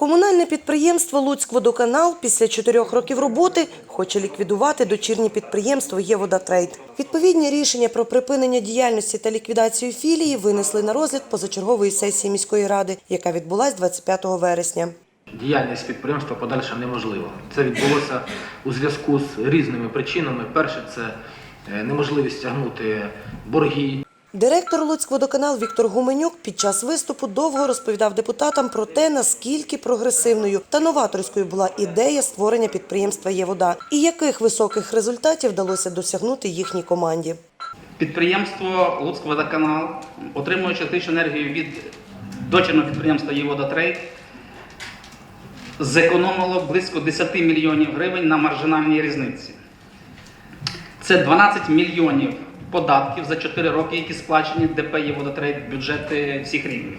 Комунальне підприємство «Луцькводоканал» після чотирьох років роботи хоче ліквідувати дочірнє підприємство «Єводатрейд». Відповідні рішення про припинення діяльності та ліквідацію філії винесли на розгляд позачергової сесії міської ради, яка відбулась 25 вересня. Діяльність підприємства подальша неможлива. Це відбулося у зв'язку з різними причинами. Перше це е, неможливість тягнути борги. Директор «Луцькводоканал» Віктор Гуменюк під час виступу довго розповідав депутатам про те, наскільки прогресивною та новаторською була ідея створення підприємства «Євода» і яких високих результатів вдалося досягнути їхній команді. Підприємство Луцькводоканал, отримуючи електричну енергію від дочірного підприємства «Єводотрейд», зекономило близько 10 мільйонів гривень на маржинальній різниці. Це 12 мільйонів податків за 4 роки, які сплачені ДП «Єводотрейд» бюджети всіх рівнів.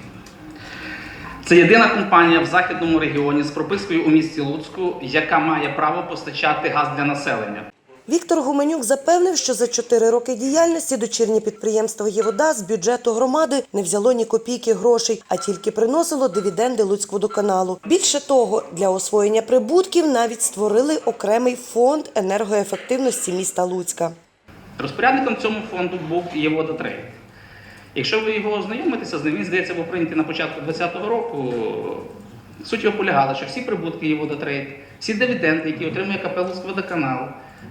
Це єдина компанія в західному регіоні з пропискою у місті Луцьку, яка має право постачати газ для населення. Віктор Гуменюк запевнив, що за чотири роки діяльності дочірнє підприємство «Євода» з бюджету громади не взяло ні копійки грошей, а тільки приносило дивіденди Луцькводоканалу. Більше того, для освоєння прибутків навіть створили окремий фонд енергоефективності міста Луцька. Розпорядником цьому фонду був Єводотрейд. Якщо ви його ознайомитеся з ним, він здається, був прийнятий на початку 2020 року. Суть його полягала, що всі прибутки Єводотрейд, всі дивіденди, які отримує КП «Луцькводоканал»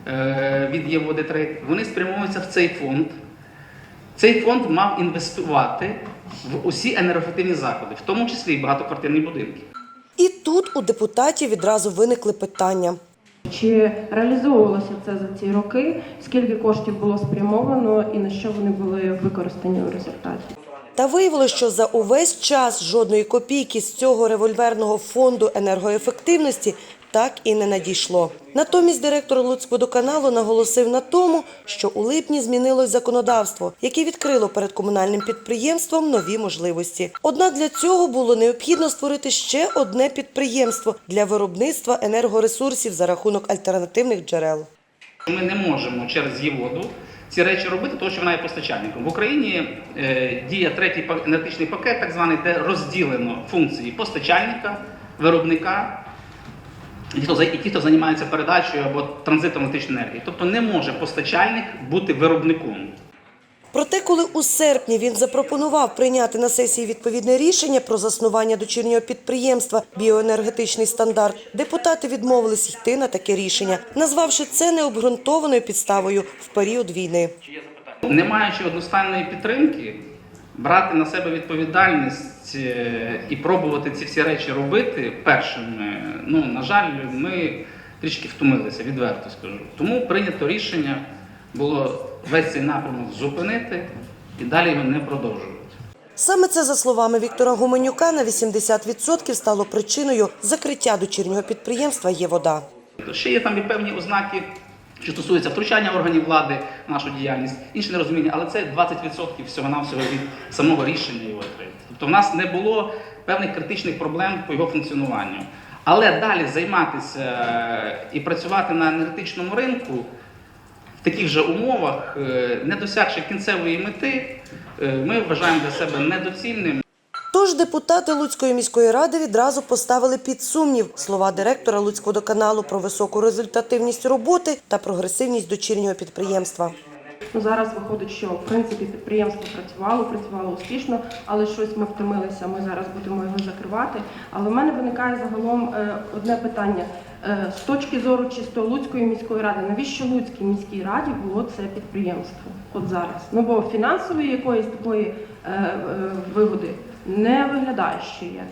е, від Єводотрейд, вони спрямовуються в цей фонд. Цей фонд мав інвестувати в усі енергоефективні заходи, в тому числі і багатоквартирні будинки. І тут у депутатів відразу виникли питання. Чи реалізовувалося це за ці роки? Скільки коштів було спрямовано і на що вони були використані у результаті? Та виявилося, що за увесь час жодної копійки з цього револьверного фонду енергоефективності так і не надійшло. Натомість директор Луцькводоканалу наголосив на тому, що у липні змінилось законодавство, яке відкрило перед комунальним підприємством нові можливості. Однак для цього було необхідно створити ще одне підприємство для виробництва енергоресурсів за рахунок альтернативних джерел. Ми не можемо через Єводу ці речі робити, тому що вона є постачальником. В Україні е, діє третій енергетичний пакет, так званий, де розділено функції постачальника, виробника і ті, і ті, хто займається передачею або транзитом електричної енергії. Тобто не може постачальник бути виробником. Проте, коли у серпні він запропонував прийняти на сесії відповідне рішення про заснування дочірнього підприємства «Біоенергетичний стандарт», депутати відмовились йти на таке рішення, назвавши це необґрунтованою підставою в період війни. Не маючи одностайної підтримки, брати на себе відповідальність е, і пробувати ці всі речі робити першими, ну, на жаль, ми трішки втомилися, відверто скажу. Тому прийнято рішення було весь цей напрямок зупинити і далі його не продовжувати. Саме це, за словами Віктора Гуменюка, на 80% стало причиною закриття дочірнього підприємства «Євода». То ще є там і певні ознаки, що стосуються втручання органів влади в нашу діяльність, інше нерозуміння, але це 20% всього-навсього від самого рішення його отримати. Тобто в нас не було певних критичних проблем по його функціонуванню. Але далі займатися е, і працювати на енергетичному ринку в таких же умовах, е, не досягши кінцевої мети, е, ми вважаємо для себе недоцільним. Тож депутати Луцької міської ради відразу поставили під сумнів слова директора Луцькводоканалу про високу результативність роботи та прогресивність дочірнього підприємства. Ну зараз виходить, що в принципі підприємство працювало, працювало успішно, але щось ми втомилися. Ми зараз будемо його закривати. Але в мене виникає загалом е, одне питання Е, з точки зору чисто Луцької міської ради. Навіщо Луцькій міській раді було це підприємство? От зараз? Ну бо фінансової якоїсь такої е, вигоди не виглядає, що є.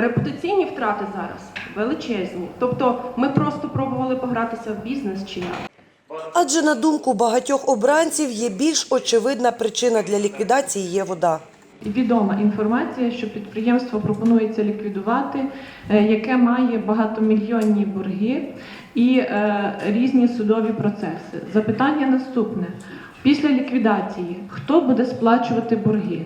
Репутаційні втрати зараз величезні. Тобто ми просто пробували погратися в бізнес чи як? Адже на думку багатьох обранців є більш очевидна причина для ліквідації є вода. Відома інформація, що підприємство пропонується ліквідувати, е, яке має багатомільйонні борги і е, різні судові процеси. Запитання наступне: після ліквідації хто буде сплачувати борги?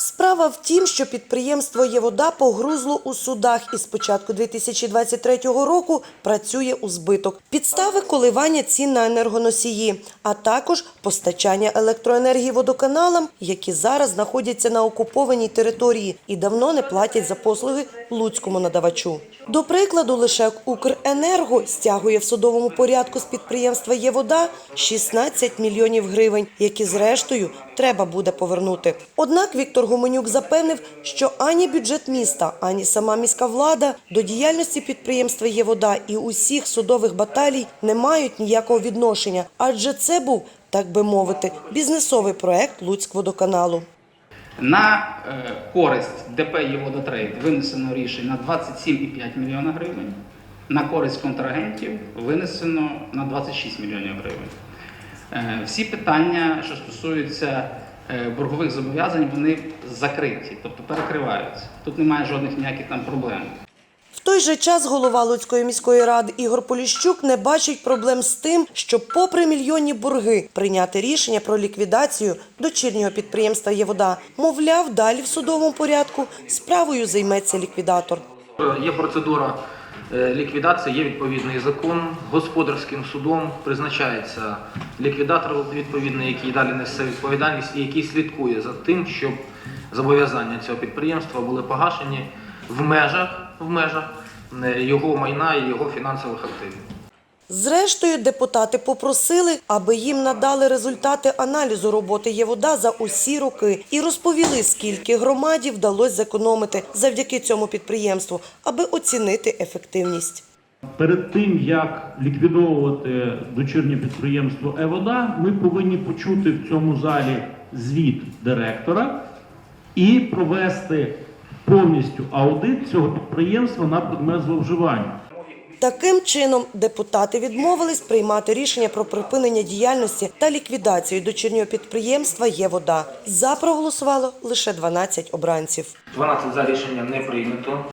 Справа в тім, що підприємство «Євода» погрузло у судах і з початку 2023 року працює у збиток. Підстави коливання цін на енергоносії, а також постачання електроенергії водоканалам, які зараз знаходяться на окупованій території і давно не платять за послуги луцькому надавачу. До прикладу, лише Укренерго стягує в судовому порядку з підприємства «Євода» 16 мільйонів гривень, які зрештою треба буде повернути. Однак Віктор Гуменюк запевнив, що ані бюджет міста, ані сама міська влада до діяльності підприємства «Євода» і усіх судових баталій не мають ніякого відношення, адже це був, так би мовити, бізнесовий проект Луцькводоканалу. На е, користь ДП «Єводотрейд» винесено рішення на 27,5 мільйона гривень. На користь контрагентів винесено на 26 мільйонів гривень. Е, Всі питання, що стосуються боргових зобов'язань, вони закриті, тобто перекриваються. Тут немає жодних ніяких там проблем. В той же час голова Луцької міської ради Ігор Поліщук не бачить проблем з тим, щоб, попри мільйонні борги, прийняти рішення про ліквідацію дочірнього підприємства «Євода». Мовляв, далі в судовому порядку справою займеться ліквідатор. Є процедура е, ліквідації, є відповідний закон. Господарським судом призначається ліквідатор відповідний, який далі несе відповідальність і який слідкує за тим, щоб зобов'язання цього підприємства були погашені в межах, в межах е, його майна і його фінансових активів. Зрештою, депутати попросили, аби їм надали результати аналізу роботи «Євода» за усі роки і розповіли, скільки громаді вдалося зекономити завдяки цьому підприємству, аби оцінити ефективність. Перед тим як ліквідовувати дочірнє підприємство Евода, ми повинні почути в цьому залі звіт директора і провести повністю аудит цього підприємства на предмет зловживання. Таким чином, депутати відмовились приймати рішення про припинення діяльності та ліквідацію дочірнього підприємства «Євода». За проголосувало лише 12 обранців. 12 за рішення не прийнято.